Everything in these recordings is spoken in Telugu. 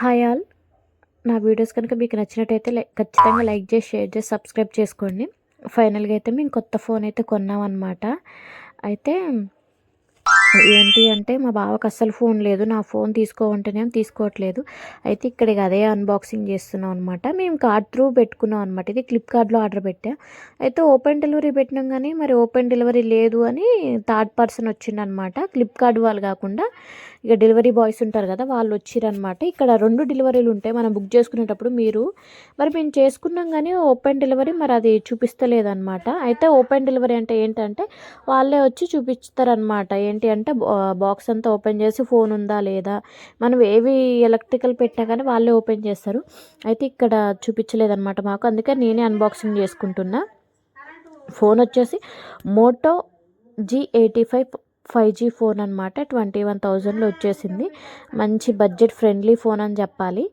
Hi all. నా వీడియోస్ కనుక మీకు నచ్చినట్టయితే ఖచ్చితంగా లైక్ చేసి షేర్ చేసి సబ్స్క్రైబ్ చేసుకోండి. ఫైనల్గా అయితే మేము కొత్త ఫోన్ అయితే కొన్నాం అనమాట అయితే ఏంటి అంటే మా బావకు అస్సలు ఫోన్ లేదు. నా ఫోన్ తీసుకోమంటేనే తీసుకోవట్లేదు. అయితే ఇక్కడ అదే అన్బాక్సింగ్ చేస్తున్నాం అనమాట మేము కార్డ్ త్రూ పెట్టుకున్నాం అనమాట ఇది ఫ్లిప్కార్ట్లో ఆర్డర్ పెట్టా. అయితే ఓపెన్ డెలివరీ పెట్టినాం కానీ మరి ఓపెన్ డెలివరీ లేదు అని థర్డ్ పర్సన్ వచ్చిండనమాట ఫ్లిప్కార్ట్ వాళ్ళు కాకుండా ఇక డెలివరీ బాయ్స్ ఉంటారు కదా వాళ్ళు వచ్చిరనమాట ఇక్కడ రెండు డెలివరీలు ఉంటాయి. మనం బుక్ చేసుకునేటప్పుడు మీరు మరి మేము చేసుకున్నాం కానీ ఓపెన్ డెలివరీ మరి అది చూపిస్తలేదనమాట అయితే ఓపెన్ డెలివరీ అంటే ఏంటంటే వాళ్ళే వచ్చి చూపిస్తారనమాట ఏంటి అంటే బాక్స్ అంతా ఓపెన్ చేసి ఫోన్ ఉందా లేదా? మనం ఏవి ఎలక్ట్రికల్ పెట్టా కానీ వాళ్ళే ఓపెన్ చేస్తారు. అయితే ఇక్కడ చూపించలేదన్నమాట మాకు. అందుకే నేనే అన్బాక్సింగ్ చేసుకుంటున్నా. ఫోన్ వచ్చేసి Moto G eighty five five G phone అనమాట ట్వంటీ వన్ థౌజండ్లో వచ్చేసింది. మంచి బడ్జెట్ ఫ్రెండ్లీ ఫోన్ అని చెప్పాలి.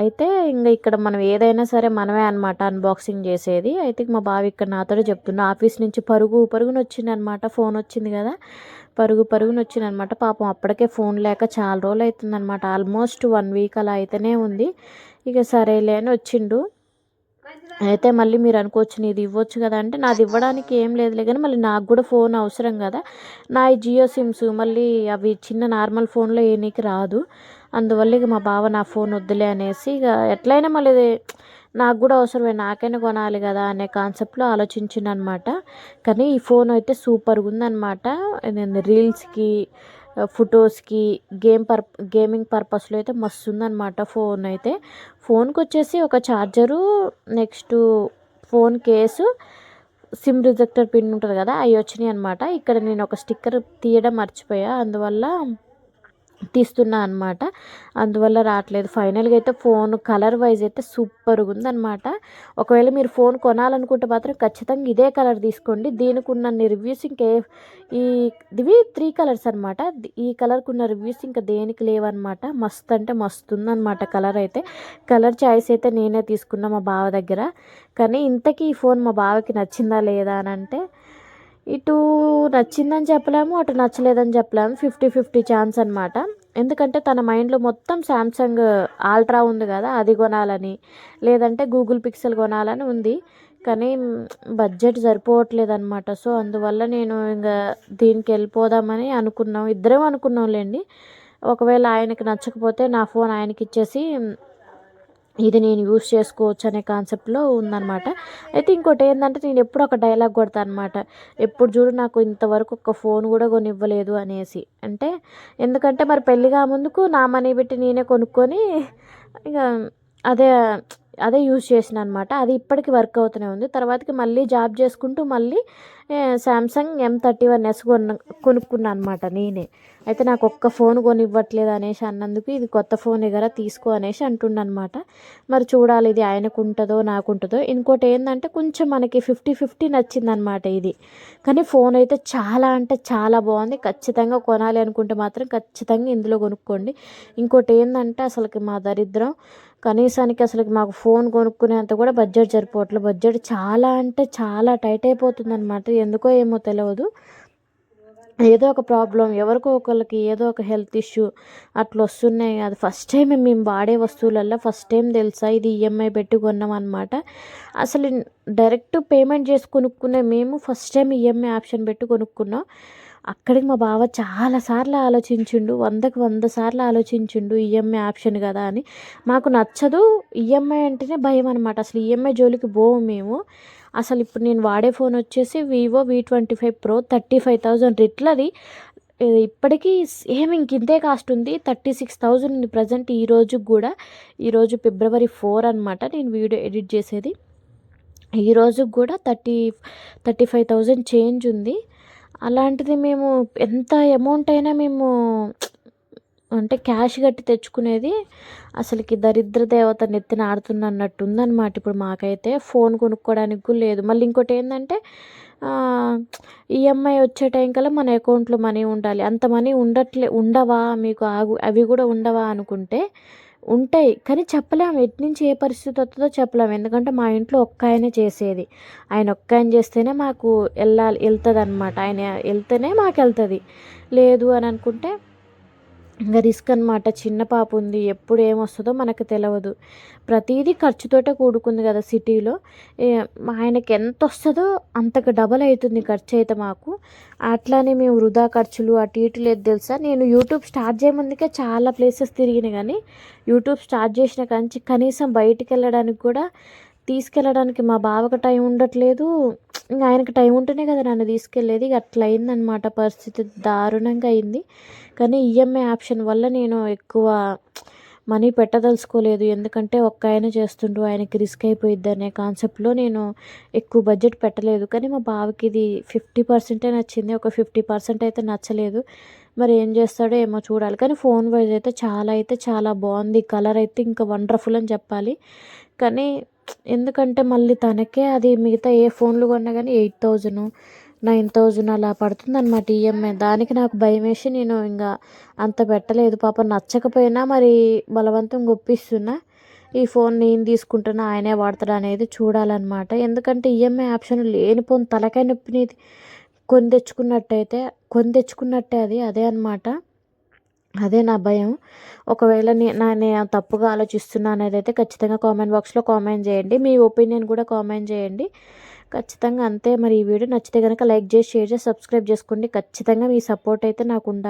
అయితే ఇంకా ఇక్కడ మనం ఏదైనా సరే మనమే అనమాట అన్బాక్సింగ్ చేసేది. అయితే మా బావ ఇక్కడ నాతో చెప్తున్నా ఆఫీస్ నుంచి పరుగు పరుగున వచ్చింది అనమాట ఫోన్ వచ్చింది కదా. పరుగు పరుగున వచ్చిందనమాట. పాపం అప్పటికే ఫోన్ లేక చాలా రోజులు అవుతుంది అనమాట ఆల్మోస్ట్ వన్ వీక్ అలా అయితేనే ఉంది. ఇక సరేలే అని వచ్చిండు. అయితే మళ్ళీ మీరు అనుకోవచ్చు నీది ఇవ్వచ్చు కదా అంటే నాది ఇవ్వడానికి ఏం లేదులే కానీ మళ్ళీ నాకు కూడా ఫోన్ అవసరం కదా. నా జియో సిమ్స్ మళ్ళీ అవి చిన్న నార్మల్ ఫోన్లో ఏనీకి రాదు. అందువల్ల ఇక మా బావ నా ఫోన్ వద్దులే అనేసి ఇక ఎట్లయినా మళ్ళీ నాకు కూడా అవసరమే నాకైనా కొనాలి కదా అనే కాన్సెప్ట్లో ఆలోచించిన అనమాట కానీ ఈ ఫోన్ అయితే సూపర్గా ఉందన్నమాట రీల్స్కి ఫొటోస్కి గేమ్ పర్ గేమింగ్ పర్పస్లో అయితే మస్తు ఉందన్నమాట ఫోన్ అయితే. ఫోన్కి వచ్చేసి ఒక charger next phone case SIM ejector pin ఉంటుంది కదా అవి వచ్చినాయి అనమాట ఇక్కడ నేను ఒక స్టిక్కర్ తీయడం మర్చిపోయా. అందువల్ల తీస్తున్నా అనమాట అందువల్ల రావట్లేదు. ఫైనల్గా అయితే ఫోన్ కలర్ వైజ్ అయితే సూపర్గా ఉందన్నమాట ఒకవేళ మీరు ఫోన్ కొనాలనుకుంటే మాత్రం ఖచ్చితంగా ఇదే కలర్ తీసుకోండి. దీనికి ఉన్న రివ్యూస్ ఇంకే ఈ ఇవి త్రీ కలర్స్ అనమాట ఈ కలర్కి ఉన్న రివ్యూస్ ఇంకా దేనికి లేవన్నమాట. మస్తు అంటే మస్తు ఉందన్నమాట కలర్ అయితే. కలర్ చాయిస్ అయితే నేనే తీసుకున్నా మా బావ దగ్గర. కానీ ఇంతకీ ఈ ఫోన్ మా బావకి నచ్చిందా లేదా అని అంటే ఇటు నచ్చిందని చెప్పలేము అటు నచ్చలేదని చెప్పలేము. ఫిఫ్టీ ఫిఫ్టీ ఛాన్స్ అనమాట ఎందుకంటే తన మైండ్లో మొత్తం శాంసంగ్ ఆల్ట్రా ఉంది కదా అది కొనాలని. లేదంటే గూగుల్ పిక్సెల్ కొనాలని ఉంది. కానీ బడ్జెట్ సరిపోవట్లేదు అనమాట సో అందువల్ల నేను ఇంకా దీనికి వెళ్ళిపోదామని అనుకున్నాం. ఇద్దరం అనుకున్నాంలేండి. ఒకవేళ ఆయనకి నచ్చకపోతే నా ఫోన్ ఆయనకి ఇచ్చేసి ఇది నేను యూస్ చేసుకోవచ్చు అనే కాన్సెప్ట్లో ఉందన్నమాట. అయితే ఇంకోటి ఏంటంటే నేను ఎప్పుడు ఒక డైలాగ్ కొడతాను అనమాట ఎప్పుడు చూడు నాకు ఇంతవరకు ఒక ఫోన్ కూడా కొనివ్వలేదు అనేసి. అంటే ఎందుకంటే మరి పెళ్ళిగా ముందుకు నా మనీ పెట్టి నేనే కొనుక్కొని ఇక అదే అదే యూజ్ చేసిన అనమాట అది ఇప్పటికి వర్క్ అవుతూనే ఉంది. తర్వాతకి మళ్ళీ జాబ్ చేసుకుంటూ మళ్ళీ Samsung M thirty one S కొన్న కొనుక్కున్నాను అనమాట నేనే. అయితే నాకు ఒక్క ఫోన్ కొనివ్వట్లేదు అనేసి అన్నందుకు ఇది కొత్త ఫోన్ ఎగర తీసుకో అనేసి అంటుండనమాట మరి చూడాలి ఇది ఆయనకు ఉంటుందో నాకు ఉంటుందో ఇంకోటి ఏంటంటే కొంచెం మనకి ఫిఫ్టీ ఫిఫ్టీ నచ్చిందనమాట ఇది. కానీ ఫోన్ అయితే చాలా అంటే చాలా బాగుంది. ఖచ్చితంగా కొనాలి అనుకుంటే మాత్రం ఖచ్చితంగా ఇందులో కొనుక్కోండి. ఇంకోటి ఏంటంటే అసలుకి మా దరిద్రం కనీసానికి అసలు మాకు ఫోన్ కొనుక్కునేంత కూడా బడ్జెట్ సరిపోవట్లేదు. బడ్జెట్ చాలా అంటే చాలా టైట్ అయిపోతుంది అనమాట ఎందుకో ఏమో తెలియదు ఏదో ఒక ప్రాబ్లం ఎవరికో ఒకరికి ఏదో ఒక హెల్త్ ఇష్యూ అట్లా వస్తున్నాయి. అది ఫస్ట్ టైం మేము వాడే వస్తువులల్లో ఫస్ట్ టైం తెలుసా ఇది ఈఎంఐ పెట్టి కొన్నాం అనమాట అసలు డైరెక్ట్ పేమెంట్ చేసి కొనుక్కునే మేము ఫస్ట్ టైం ఈఎంఐ ఆప్షన్ పెట్టి కొనుక్కున్నాం. అక్కడికి మా బావ చాలాసార్లు ఆలోచించిండు వందకు వంద సార్లు ఆలోచించిండు ఈఎంఐ ఆప్షన్ కదా అని. మాకు నచ్చదు ఈఎంఐ అంటేనే భయం అనమాట అసలు ఈఎంఐ జోలికి పోము మేము. అసలు ఇప్పుడు నేను వాడే ఫోన్ వచ్చేసి Vivo V twenty five pro thirty five thousand రిట్లది. ఇప్పటికీ సేమ్ ఇంక ఇంతే కాస్ట్ ఉంది. థర్టీ సిక్స్ థౌజండ్ ఉంది ప్రజెంట్ ఈ రోజు కూడా. ఈరోజు ఫిబ్రవరి ఫోర్ అనమాట నేను వీడియో ఎడిట్ చేసేది. ఈ రోజుకి కూడా thirty thirty five thousand change ఉంది. అలాంటిది మేము ఎంత అమౌంట్ అయినా మేము అంటే క్యాష్ కట్టి తెచ్చుకునేది అసలుకి దరిద్ర దేవత నెత్తిన ఆడుతున్న అన్నట్టు ఉందన్నమాట. ఇప్పుడు మాకైతే ఫోన్ కొనుక్కోవడానికి కూడా లేదు. మళ్ళీ ఇంకోటి ఏంటంటే ఈఎంఐ వచ్చే టైం కల్లా మన అకౌంట్లో మనీ ఉండాలి. అంత మనీ ఉండట్లే ఉండవా మీకు ఆగు అవి కూడా ఉండవా అనుకుంటే ఉంటాయి. కానీ చెప్పలేము. ఎటు నుంచి ఏ పరిస్థితి వస్తుందో చెప్పలేము. ఎందుకంటే మా ఇంట్లో ఒక్క ఆయనే చేసేది. ఆయన ఒక్క ఆయన చేస్తేనే మాకు వెళ్ళాలి వెళ్తుంది అనమాట ఆయన వెళ్తేనే మాకు వెళ్తుంది లేదు అని అనుకుంటే ఇంకా రిస్క్ అనమాట చిన్న పాప ఉంది. ఎప్పుడు ఏమొస్తుందో మనకు తెలియదు ప్రతిదీ ఖర్చుతోటే కూడుకుంది కదా సిటీలో. ఆయనకి ఎంత వస్తుందో అంతకు డబల్ అవుతుంది ఖర్చు అయితే మాకు. అట్లానే మేము వృధా ఖర్చులు అటు ఇటు లేదు తెలుసా? నేను యూట్యూబ్ స్టార్ట్ చేయముందుకే చాలా ప్లేసెస్ తిరిగిన కానీ యూట్యూబ్ స్టార్ట్ చేసిన కాంచి కనీసం బయటికి వెళ్ళడానికి కూడా తీసుకెళ్ళడానికి మా బావకు టైం ఉండట్లేదు. ఇంకా ఆయనకు టైం ఉంటేనే కదా నన్ను తీసుకెళ్ళేది. అట్లా అయిందనమాట పరిస్థితి దారుణంగా అయింది. కానీ ఈఎంఐ ఆప్షన్ వల్ల నేను ఎక్కువ మనీ పెట్టదలుచుకోలేదు. ఎందుకంటే ఒక్క ఆయన చేస్తుండు ఆయనకి రిస్క్ అయిపోయిద్ది అనే కాన్సెప్ట్లో నేను ఎక్కువ బడ్జెట్ పెట్టలేదు. కానీ మా బావకి ఇది ఫిఫ్టీ పర్సెంటే నచ్చింది. ఒక ఫిఫ్టీ పర్సెంట్ అయితే నచ్చలేదు. మరి ఏం చేస్తాడో ఏమో చూడాలి. కానీ ఫోన్ వైజ్ అయితే చాలా అయితే చాలా బాగుంది. కలర్ అయితే ఇంకా వండర్ఫుల్ అని చెప్పాలి. కానీ ఎందుకంటే మళ్ళీ తనకే అది మిగతా ఏ ఫోన్లు కొన్నా కానీ ఎయిట్ థౌజండ్ నైన్ థౌజండ్ అలా పడుతుంది అనమాట ఈఎంఐ. దానికి నాకు భయం వేసి నేను ఇంకా అంత పెట్టలేదు. పాప నచ్చకపోయినా మరి బలవంతం గొప్పిస్తున్నా. ఈ ఫోన్ నేను తీసుకుంటున్నా ఆయనే వాడతాడు అనేది చూడాలన్నమాట. ఎందుకంటే ఈఎంఐ ఆప్షన్ లేనిపోని తలకాయ నొప్పినిది. కొని తెచ్చుకున్నట్టయితే కొని తెచ్చుకున్నట్టే అది అదే అనమాట అదే నా భయం. ఒకవేళ నా నేను తప్పుగా ఆలోచిస్తున్నా అనేది అయితే ఖచ్చితంగా కామెంట్ బాక్స్లో కామెంట్ చేయండి. మీ ఒపీనియన్ కూడా కామెంట్ చేయండి. ఖచ్చితంగా అంతే. మరి ఈ వీడియో నచ్చితే కనుక లైక్ చేసి షేర్ చేసి సబ్స్క్రైబ్ చేసుకోండి. ఖచ్చితంగా మీ సపోర్ట్ అయితే నాకు ఉండాలి